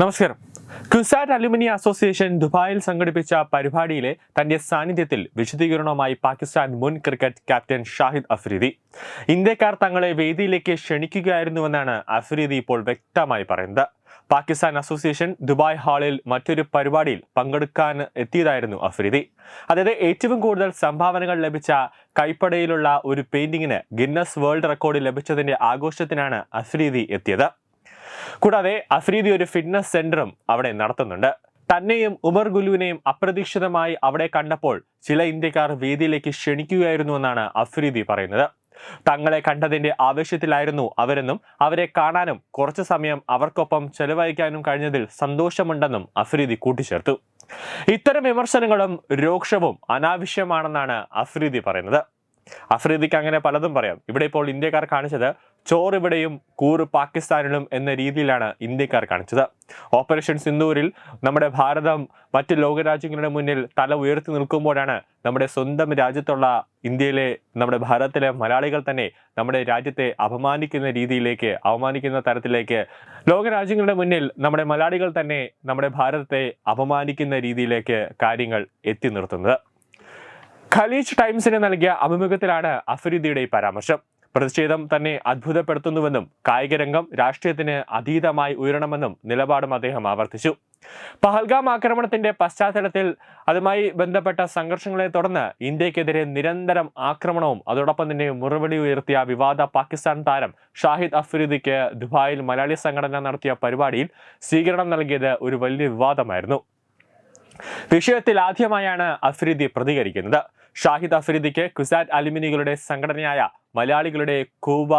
നമസ്കാരം. CUSAT alumni association ദുബായിൽ സംഘടിപ്പിച്ച പരിപാടിയിലെ തന്റെ സാന്നിധ്യത്തിൽ വിശദീകരണവുമായി പാകിസ്ഥാൻ മുൻ ക്രിക്കറ്റ് ക്യാപ്റ്റൻ ഷാഹിദ് അഫ്രീദി. ഇന്ത്യക്കാർ തങ്ങളെ വേദിയിലേക്ക് ക്ഷണിക്കുകയായിരുന്നുവെന്നാണ് അഫ്രീദി ഇപ്പോൾ വ്യക്തമായി പറയുന്നത്. പാകിസ്ഥാൻ അസോസിയേഷൻ ദുബായ് ഹാളിൽ മറ്റൊരു പരിപാടിയിൽ പങ്കെടുക്കാൻ എത്തിയതായിരുന്നു അഫ്രീദി. അതായത് ഏറ്റവും കൂടുതൽ സംഭാവനകൾ ലഭിച്ച കൈപ്പടയിലുള്ള ഒരു പെയിന്റിങ്ങിന് ഗിന്നസ് വേൾഡ് റെക്കോർഡ് ലഭിച്ചതിന്റെ ആഘോഷത്തിനാണ് അഫ്രീദി എത്തിയത്. കൂടാതെ അഫ്രീദി ഒരു ഫിറ്റ്നസ് സെന്ററും അവിടെ നടത്തുന്നുണ്ട്. തന്നെയും ഉമർ ഗുലുവിനെയും അപ്രതീക്ഷിതമായി അവിടെ കണ്ടപ്പോൾ ചില ഇന്ത്യക്കാർ വേദിയിലേക്ക് ക്ഷണിക്കുകയായിരുന്നുവെന്നാണ് അഫ്രീദി പറയുന്നത്. തങ്ങളെ കണ്ടതിന്റെ ആവേശത്തിലായിരുന്നു അവരെന്നും അവരെ കാണാനും കുറച്ചു സമയം അവർക്കൊപ്പം ചെലവഴിക്കാനും കഴിഞ്ഞതിൽ സന്തോഷമുണ്ടെന്നും അഫ്രീദി കൂട്ടിച്ചേർത്തു. ഇത്തരം വിമർശനങ്ങളും രോക്ഷവും അനാവശ്യമാണെന്നാണ് അഫ്രീദി പറയുന്നത്. അഫ്രീദിക്ക് അങ്ങനെ പലതും പറയാം. ഇവിടെ ഇപ്പോൾ ഇന്ത്യക്കാർ കാണിച്ചത് ചോറ് ഇവിടെയും കൂറ് പാകിസ്ഥാനിലും എന്ന രീതിയിലാണ് ഇന്ത്യക്കാർ കാണിച്ചത്. ഓപ്പറേഷൻ സിന്ദൂരിൽ നമ്മുടെ ഭാരതം മറ്റ് ലോകരാജ്യങ്ങളുടെ മുന്നിൽ തല ഉയർത്തി നിൽക്കുമ്പോഴാണ് നമ്മുടെ സ്വന്തം രാജ്യത്തുള്ള ഇന്ത്യയിലെ നമ്മുടെ ഭാരതത്തിലെ മലയാളികൾ തന്നെ നമ്മുടെ രാജ്യത്തെ അപമാനിക്കുന്ന രീതിയിലേക്ക് അവമാനിക്കുന്ന തരത്തിലേക്ക് ലോകരാജ്യങ്ങളുടെ മുന്നിൽ നമ്മുടെ മലയാളികൾ തന്നെ നമ്മുടെ ഭാരതത്തെ അപമാനിക്കുന്ന രീതിയിലേക്ക് കാര്യങ്ങൾ എത്തി നിർത്തുന്നത്. ഖലീജ് ടൈംസിന് നൽകിയ അഭിമുഖത്തിലാണ് അഫരീദിയുടെ പരാമർശം. പ്രതിഷേധം തന്നെ അത്ഭുതപ്പെടുത്തുന്നുവെന്നും കായികരംഗം രാഷ്ട്രീയത്തിന് അതീതമായി ഉയരണമെന്നും നിലപാടും അദ്ദേഹം ആവർത്തിച്ചു. പഹൽഗാം ആക്രമണത്തിന്റെ പശ്ചാത്തലത്തിൽ അതുമായി ബന്ധപ്പെട്ട സംഘർഷങ്ങളെ തുടർന്ന് ഇന്ത്യക്കെതിരെ നിരന്തരം ആക്രമണവും അതോടൊപ്പം തന്നെ മുറവിളി ഉയർത്തിയ വിവാദ പാകിസ്ഥാൻ താരം ഷാഹിദ് അഫ്രീദിക്ക് ദുബായിൽ മലയാളി സംഘടന നടത്തിയ പരിപാടിയിൽ സ്വീകരണം നൽകിയത് ഒരു വലിയ വിവാദമായിരുന്നു. വിഷയത്തിൽ ആദ്യമായാണ് അഫ്രീദി പ്രതികരിക്കുന്നത്. ഷാഹിദ് അഫ്രീദിക്ക് കുസാറ്റ് അലുമിനികളുടെ സംഘടനയായ മലയാളികളുടെ കൂബ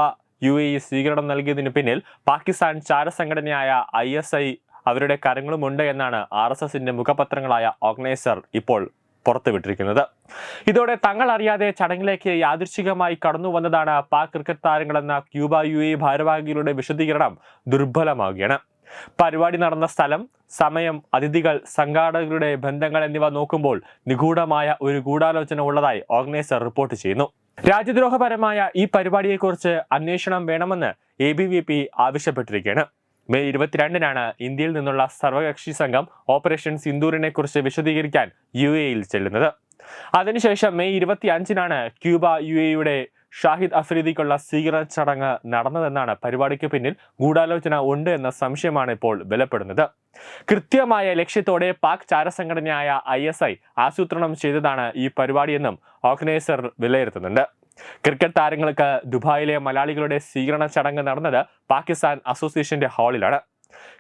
യു എ ഇ സ്വീകരണം നൽകിയതിന് പിന്നിൽ പാകിസ്ഥാൻ ചാരസംഘടനയായ ഐ എസ് ഐ അവരുടെ കരങ്ങളുമുണ്ട് എന്നാണ് ആർ എസ് എസിന്റെ മുഖപത്രങ്ങളായ ഓർഗനൈസർ ഇപ്പോൾ പുറത്തുവിട്ടിരിക്കുന്നത്. ഇതോടെ തങ്ങൾ അറിയാതെ ചടങ്ങിലേക്ക് യാദൃശികമായി കടന്നു വന്നതാണ് പാക് ക്രിക്കറ്റ് താരങ്ങളെന്ന ക്യൂബ യു എ ഭാരവാഹികളുടെ വിശദീകരണം ദുർബലമാവുകയാണ്. പരിപാടി നടന്ന സ്ഥലം സമയം അതിഥികൾ സംഘാടകരുടെ ബന്ധങ്ങൾ എന്നിവ നോക്കുമ്പോൾ നിഗൂഢമായ ഒരു ഗൂഢാലോചന ഉള്ളതായി ഓർഗനൈസർ റിപ്പോർട്ട് ചെയ്യുന്നു. രാജ്യദ്രോഹപരമായ ഈ പരിപാടിയെക്കുറിച്ച് അന്വേഷണം വേണമെന്ന് എ ബി വി പി ആവശ്യപ്പെട്ടിരിക്കുകയാണ്. മെയ് ഇരുപത്തിരണ്ടിനാണ് ഇന്ത്യയിൽ നിന്നുള്ള സർവകക്ഷി സംഘം ഓപ്പറേഷൻ സിന്ദൂറിനെ കുറിച്ച് വിശദീകരിക്കാൻ യു എയിൽ ചെല്ലുന്നത്. അതിനുശേഷം മെയ് ഇരുപത്തി അഞ്ചിനാണ് ക്യൂബ യു എയുടെ ഷാഹിദ് അഫ്രീദിക്കുള്ള സ്വീകരണ ചടങ്ങ് നടന്നതെന്നാണ് പരിപാടിക്ക് പിന്നിൽ ഗൂഢാലോചന ഉണ്ട് എന്ന സംശയമാണ് ഇപ്പോൾ ബലപ്പെടുന്നത് കൃത്യമായ ലക്ഷ്യത്തോടെ പാക് ചാരസംഘടനയായ ഐ എസ് ഐ ആസൂത്രണം ചെയ്തതാണ് ഈ പരിപാടിയെന്നും ഓർഗനൈസർ വിലയിരുത്തുന്നുണ്ട്. ക്രിക്കറ്റ് താരങ്ങൾക്ക് ദുബായിലെ മലയാളികളുടെ സ്വീകരണ ചടങ്ങ് നടന്നത് പാകിസ്ഥാൻ അസോസിയേഷന്റെ ഹാളിലാണ്.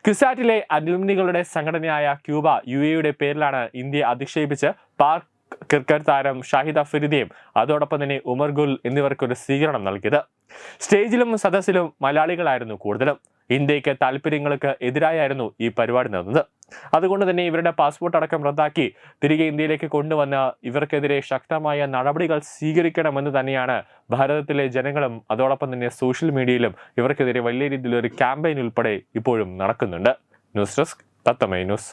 ക്യുസാറ്റിലെ അലുമിനികളുടെ സംഘടനയായ ക്യൂബ യു എയുടെ പേരിലാണ് ഇന്ത്യയെ അധിക്ഷേപിച്ച് പാക് ക്രിക്കറ്റ് താരം ഷാഹിദ് അഫ്രിദിയും അതോടൊപ്പം തന്നെ ഉമർ ഗുൽ എന്നിവർക്കൊരു സ്വീകരണം നൽകിയത്. സ്റ്റേജിലും സദസ്സിലും മലയാളികളായിരുന്നു കൂടുതലും. ഇന്ത്യയ്ക്ക് താല്പര്യങ്ങൾക്ക് എതിരായായിരുന്നു ഈ പരിപാടി നടന്നത്. അതുകൊണ്ട് തന്നെ ഇവരുടെ പാസ്പോർട്ട് അടക്കം റദ്ദാക്കി തിരികെ ഇന്ത്യയിലേക്ക് കൊണ്ടുവന്ന് ഇവർക്കെതിരെ ശക്തമായ നടപടികൾ സ്വീകരിക്കണമെന്ന് തന്നെയാണ് ഭാരതത്തിലെ ജനങ്ങളും അതോടൊപ്പം തന്നെ സോഷ്യൽ മീഡിയയിലും ഇവർക്കെതിരെ വലിയ രീതിയിലൊരു ക്യാമ്പയിൻ ഉൾപ്പെടെ ഇപ്പോഴും നടക്കുന്നുണ്ട്. ന്യൂസ് ഡെസ്ക് തത്തമൈ ന്യൂസ്.